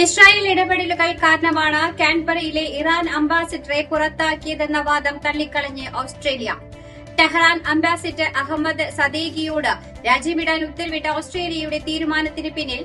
Israel ഇടപെടലുകൾ കാരണമാണ് കാൻബറയിലെ Iran അംബാസിഡറെ പുറത്താക്കിയതെന്ന വാദം തള്ളിക്കളഞ്ഞ് ഓസ്ട്രേലിയ. ടെഹ്റാൻ അംബാസിഡർ അഹമ്മദ് സദേഗിയോട് രാജ്യമിടാൻ ഉത്തരവിട്ട ഓസ്ട്രേലിയയുടെ തീരുമാനത്തിന് പിന്നിൽ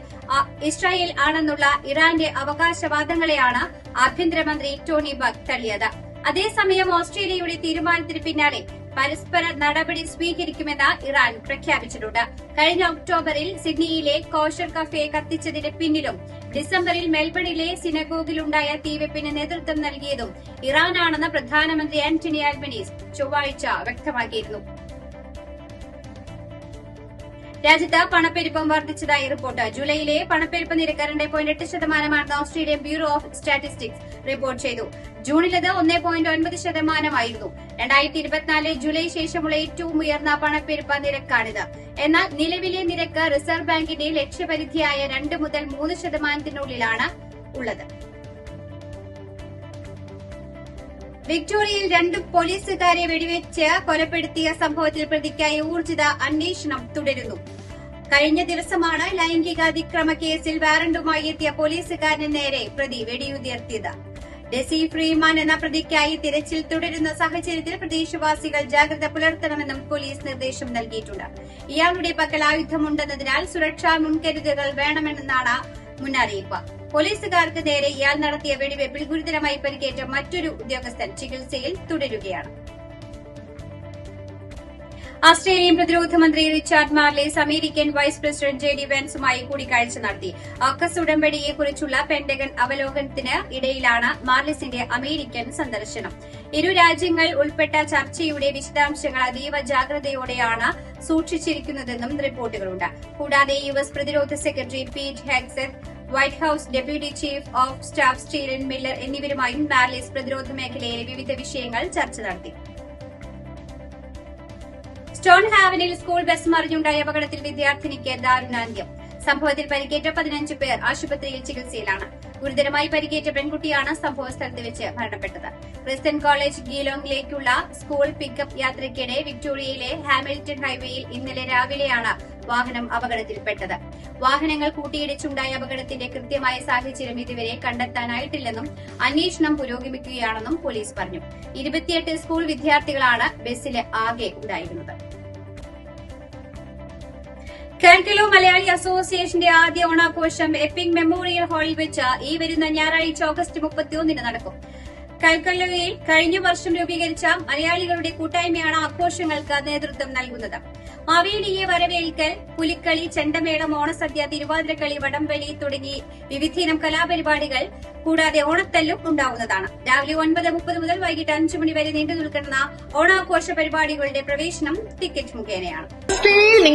ഇസ്രായേൽ ആണെന്നുള്ള ഇറാന്റെ അവകാശവാദങ്ങളെയാണ് ആഭ്യന്തരമന്ത്രി ടോണി ബഗ് തള്ളിയത്. അതേസമയം ഓസ്ട്രേലിയയുടെ തീരുമാനത്തിന് പിന്നാലെ പരസ്പര നടപടി സ്വീകരിക്കുമെന്ന് ഇറാൻ പ്രഖ്യാപിച്ചിട്ടുണ്ട്. കഴിഞ്ഞ ഒക്ടോബറിൽ സിഡ്നിയിലെ കോഷർ കഫേ കത്തിച്ചതിന് പിന്നിലും ഡിസംബറിൽ മെൽബണിലെ സിനഗോഗിലുണ്ടായ തീവെപ്പിന് നേതൃത്വം നൽകിയതും ഇറാനാണെന്ന് പ്രധാനമന്ത്രി ആന്റണി ആൽബനീസ് ചൊവ്വാഴ്ച വ്യക്തമാക്കിയിരുന്നു. രാജ്യത്ത് പണപ്പെരുപ്പം വർദ്ധിച്ചതായി റിപ്പോർട്ട്. ജൂലൈയിലെ പണപ്പെരുപ്പ നിരക്ക് രണ്ട് പോയിന്റ് എട്ട് ശതമാനമാണെന്ന് Australian bureau of statistics report ചെയ്തു. ജൂണിലത് ഒന്നേ പോയിന്റ് ഒൻപത് ശതമാനമായിരുന്നു. രണ്ടായിരത്തി ഇരുപത്തിനാല് ജൂലൈ ശേഷമുള്ള ഏറ്റവും ഉയർന്ന പണപ്പെരുപ്പ നിരക്കാണിത്. എന്നാൽ നിലവിലെ നിരക്ക് റിസർവ് ബാങ്കിന്റെ ലക്ഷ്യപരിധിയായ രണ്ട് മുതൽ മൂന്ന് ശതമാനത്തിനുള്ളിലാണ് ഉള്ളത്. വിക്ടോറിയയിൽ രണ്ട് പോലീസുകാരെ വെടിവെച്ച് കൊലപ്പെടുത്തിയ സംഭവത്തിൽ പ്രതിക്കായി ഊർജിത അന്വേഷണം തുടരുന്നു. കഴിഞ്ഞ ദിവസമാണ് ലൈംഗിക അതിക്രമ കേസിൽ വാറണ്ടുമായി എത്തിയ പോലീസുകാരന് നേരെ പ്രതി വെടിയുതിർത്തിയത്. ഡെസി ഫ്രീമാൻ എന്ന പ്രതിക്കായി തിരച്ചിൽ തുടരുന്ന സാഹചര്യത്തിൽ പ്രദേശവാസികൾ ജാഗ്രത പുലർത്തണമെന്നും പോലീസ് നിർദ്ദേശം നൽകിയിട്ടുണ്ട്. ഇയാളുടെ പക്കൽ ആയുധമുണ്ടെന്നതിനാൽ സുരക്ഷാ മുൻകരുതലുകൾ വേണമെന്നാണ് മുന്നറിയിപ്പ്. പോലീസുകാർക്ക് നേരെ ഇയാൾ നടത്തിയ വെടിവെപ്പിൽ ഗുരുതരമായി പരിക്കേറ്റ മറ്റൊരു ഉദ്യോഗസ്ഥൻ ചികിത്സയിൽ തുടരുകയാണ്. ഓസ്ട്രേലിയൻ പ്രതിരോധ മന്ത്രി Richard Marles American vice president J D വെൻസുമായി കൂടിക്കാഴ്ച നടത്തി. ഓക്കസ് ഉടമ്പടിയെക്കുറിച്ചുള്ള പെന്റഗൺ അവലോകനത്തിന് ഇടയിലാണ് മാർലിസിന്റെ അമേരിക്കൻ സന്ദർശനം. ഇരു രാജ്യങ്ങൾ ഉൾപ്പെട്ട ചർച്ചയുടെ വിശദാംശങ്ങൾ അതീവ ജാഗ്രതയോടെയാണ് സൂക്ഷിച്ചിരിക്കുന്നതെന്നും റിപ്പോർട്ടുകളുണ്ട്. കൂടാതെ യു എസ് പ്രതിരോധ secretary Pete Hegseth White House deputy chief of staff Stephen Miller എന്നിവരുമായും മാർലിസ് പ്രതിരോധ മേഖലയിലെ വിവിധ വിഷയങ്ങൾ ചർച്ച നടത്തി. സ്റ്റോൺ ഹാവനിൽ സ്കൂൾ ബസ് മറിഞ്ഞുണ്ടായ അപകടത്തിൽ വിദ്യാർത്ഥിനിക്ക് ദാരുണാന്ത്യം. സംഭവത്തിൽ പരിക്കേറ്റ പതിനഞ്ച് പേർ ആശുപത്രിയിൽ ചികിത്സയിലാണ്. ഗുരുതരമായി പരിക്കേറ്റ പെൺകുട്ടിയാണ് സംഭവ സ്ഥലത്ത് വെച്ച് മരണപ്പെട്ടത്. ക്രിസ്ത്യൻ കോളേജ് ഗീലോങ്ങിലേക്കുള്ള സ്കൂൾ പിക്കപ്പ് യാത്രയ്ക്കിടെ വിക്ടോറിയയിലെ ഹാമിൽട്ടൺ ഹൈവേയിൽ ഇന്നലെ രാവിലെയാണ് വാഹനം അപകടത്തിൽപ്പെട്ടത്. വാഹനങ്ങൾ കൂട്ടിയിടിച്ചുണ്ടായ അപകടത്തിന്റെ കൃത്യമായ സാഹചര്യം ഇതുവരെ കണ്ടെത്താനായിട്ടില്ലെന്നും അന്വേഷണം പുരോഗമിക്കുകയാണെന്നും പോലീസ് പറഞ്ഞു. ഇരുപത്തിയെട്ട് സ്കൂൾ വിദ്യാർത്ഥികളാണ് ബസ്സിലെ ആകെ ഉണ്ടായിരുന്നത്. കാൻകലോ മലയാളി അസോസിയേഷന്റെ ആദ്യ ഓണാഘോഷം എപ്പിംഗ് മെമ്മോറിയൽ ഹാളിൽ വെച്ച് ഈ വരുന്ന ഞായറാഴ്ച ഓഗസ്റ്റ് മുപ്പത്തിയൊന്നിന് നടക്കും. കൽക്കല്ലയിൽ കഴിഞ്ഞ വർഷം രൂപീകരിച്ച മലയാളികളുടെ കൂട്ടായ്മയാണ് ആഘോഷങ്ങൾക്ക് നേതൃത്വം നൽകുന്നത്. മാവേലിയെ വരവേൽക്കൽ പുലിക്കളി ചെണ്ടമേളം ഓണസദ്യ തിരുവാതിരക്കളി വടംവലി തുടങ്ങി വിവിധയിനം കലാപരിപാടികൾ കൂടാതെ ഓണത്തല്ലും ഉണ്ടാവുന്നതാണ്. രാവിലെ ഒൻപത് മുപ്പത് മുതൽ വൈകിട്ട് അഞ്ചു മണി വരെ നീണ്ടു നിൽക്കുന്ന ഓണാഘോഷ പരിപാടികളുടെ പ്രവേശനം ടിക്കറ്റ് മുഖേനയാണ്.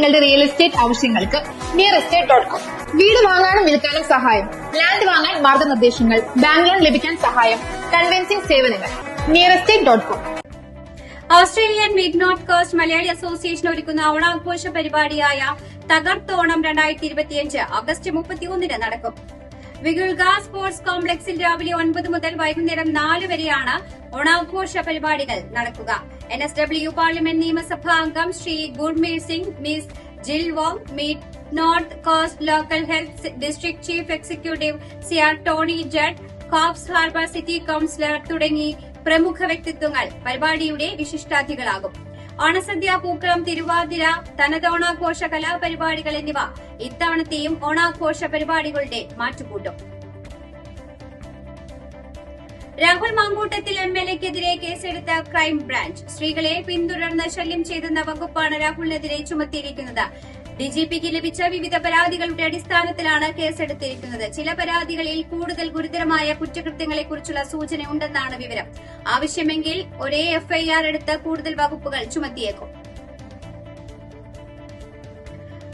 നിങ്ങളുടെ റിയൽ എസ്റ്റേറ്റ് ആവശ്യങ്ങൾക്ക് നിയർ എസ്റ്റേറ്റ് ഡോട്ട് കോം വീട് വാങ്ങാനും വിൽക്കാനും സഹായം. ലാൻഡ് വാങ്ങാൻ മാർഗനിർദ്ദേശങ്ങൾ. ബാങ്ക് ലോൺ ലഭിക്കാൻ സഹായം. കൺവെൻസിംഗ് സേവനങ്ങൾ. Near estate dot com Australian mid north coast Malayali association ഒരുക്കുന്ന ഓണാഘോഷ പരിപാടിയായ തകർത്തോണം രണ്ടായിരത്തി ഇരുപത്തിയഞ്ച് ഓഗസ്റ്റ് മുപ്പത്തിയൊന്നിന് നടക്കും. വിഗുൾഗ സ്പോർട്സ് കോംപ്ലക്സിൽ രാവിലെ ഒൻപത് മുതൽ വൈകുന്നേരം നാല് വരെയാണ് ഓണാഘോഷ പരിപാടികൾ നടക്കുക. എൻ എസ് ഡബ്ല്യു പാർലമെന്റ് നിയമസഭാ അംഗം Shri Gurmeet Singh Ms Jill Wong meet north coast local health district chief executive C R Tony Judd Coffs Harbour city councillor തുടങ്ങി പ്രമുഖ വ്യക്തിത്വങ്ങൾ പരിപാടിയുടെ വിശിഷ്ടാതിഥികളാകും ഓണസദ്യ പൂക്കളം തിരുവാതിര തനതോണാഘോഷ കലാപരിപാടികൾ എന്നിവ ഇത്തവണത്തെയും ഓണാഘോഷ പരിപാടികളുടെ മാറ്റുകൂട്ടും. രാഹുൽ മാങ്കൂട്ടത്തിൽ എം എൽ എക്കെതിരെ കേസെടുത്ത ക്രൈംബ്രാഞ്ച് സ്ത്രീകളെ പിന്തുടർന്ന് ശല്യം ചെയ്തെന്ന വകുപ്പാണ് രാഹുലിനെതിരെ ചുമത്തിയിരിക്കുന്നത്. ഡിജിപിക്ക് ലഭിച്ച വിവിധ പരാതികളുടെ അടിസ്ഥാനത്തിലാണ് കേസെടുത്തിരിക്കുന്നത്. ചില പരാതികളിൽ കൂടുതൽ ഗുരുതരമായ കുറ്റകൃത്യങ്ങളെക്കുറിച്ചുള്ള സൂചനയുണ്ടെന്നാണ് വിവരം. ആവശ്യമെങ്കിൽ ഒരേ എഫ്ഐആർ എടുത്ത് കൂടുതൽ വകുപ്പുകൾ ചുമത്തിയേക്കും.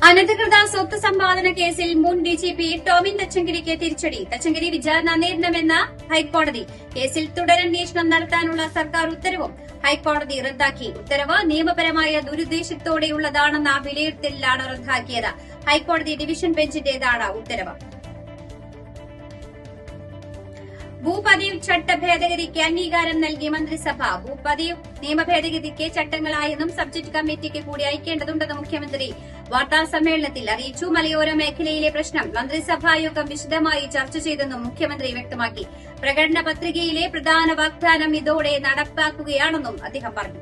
അനധികൃത സ്വത്ത് സമ്പാദന കേസിൽ മുൻ ഡിജിപി ടോമിൻ തച്ചങ്കരിക്ക് തിരിച്ചടി. തച്ചങ്കരി വിചാരണ നേരിടണമെന്ന് ഹൈക്കോടതി. കേസിൽ തുടരന്വേഷണം നടത്താനുള്ള സർക്കാർ ഉത്തരവും ഹൈക്കോടതി റദ്ദാക്കി. ഉത്തരവ് നിയമപരമായ ദുരുദ്ദേശത്തോടെയുള്ളതാണെന്ന വിലയിരുത്തലിലാണ് റദ്ദാക്കിയത്. ഹൈക്കോടതി ഡിവിഷൻ ബെഞ്ചിന്റേതാണ് ഉത്തരവ്. ഭൂപതിവ് ചട്ട ഭേദഗതിക്ക് അംഗീകാരം നൽകി മന്ത്രിസഭ. ഭൂപതിവ് നിയമ ഭേദഗതിക്ക് ചട്ടങ്ങളായെന്നും സബ്ജക്ട് കമ്മിറ്റിക്ക് കൂടി അയക്കേണ്ടതുണ്ടെന്ന് മുഖ്യമന്ത്രി വാർത്താ സമ്മേളനത്തിൽ അറിയിച്ചു. മലയോര മേഖലയിലെ പ്രശ്നം മന്ത്രിസഭായോഗം വിശദമായി ചർച്ച ചെയ്തെന്നും മുഖ്യമന്ത്രി വ്യക്തമാക്കി. പ്രകടന പത്രികയിലെ പ്രധാന വാഗ്ദാനം ഇതോടെ നടപ്പാക്കുകയാണെന്നും അദ്ദേഹം പറഞ്ഞു.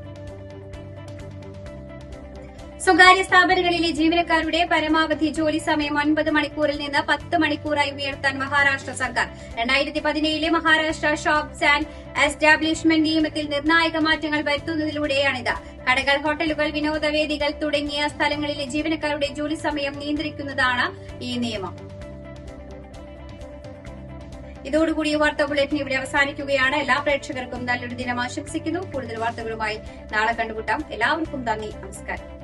സ്വകാര്യ സ്ഥാപനങ്ങളിലെ ജീവനക്കാരുടെ പരമാവധി ജോലി സമയം ഒൻപത് മണിക്കൂറിൽ നിന്ന് പത്ത് മണിക്കൂറായി ഉയർത്താൻ മഹാരാഷ്ട്ര സർക്കാർ. രണ്ടായിരത്തി പതിനേഴിലെ മഹാരാഷ്ട്ര ഷോപ്സ് ആൻഡ് എസ്റ്റാബ്ലിഷ്മെന്റ് നിയമത്തിൽ നിർണായക മാറ്റങ്ങൾ വരുത്തുന്നതിലൂടെയാണിത്. കടകൾ ഹോട്ടലുകൾ വിനോദവേദികൾ തുടങ്ങിയ സ്ഥലങ്ങളിലെ ജീവനക്കാരുടെ ജോലി സമയം നിയന്ത്രിക്കുന്നതാണ് ഈ നിയമം. ഇതോടുകൂടി വാർത്താ ബുള്ളറ്റിൻ ഇവിടെ അവസാനിക്കുകയാണ്. എല്ലാ പ്രേക്ഷകർക്കും നല്ലൊരു ദിനം ആശംസിക്കുന്നു. കൂടുതൽ വാർത്തകളുമായി നാളെ കണ്ടുമുട്ടാം. എല്ലാവർക്കും നന്ദി. നമസ്കാരം.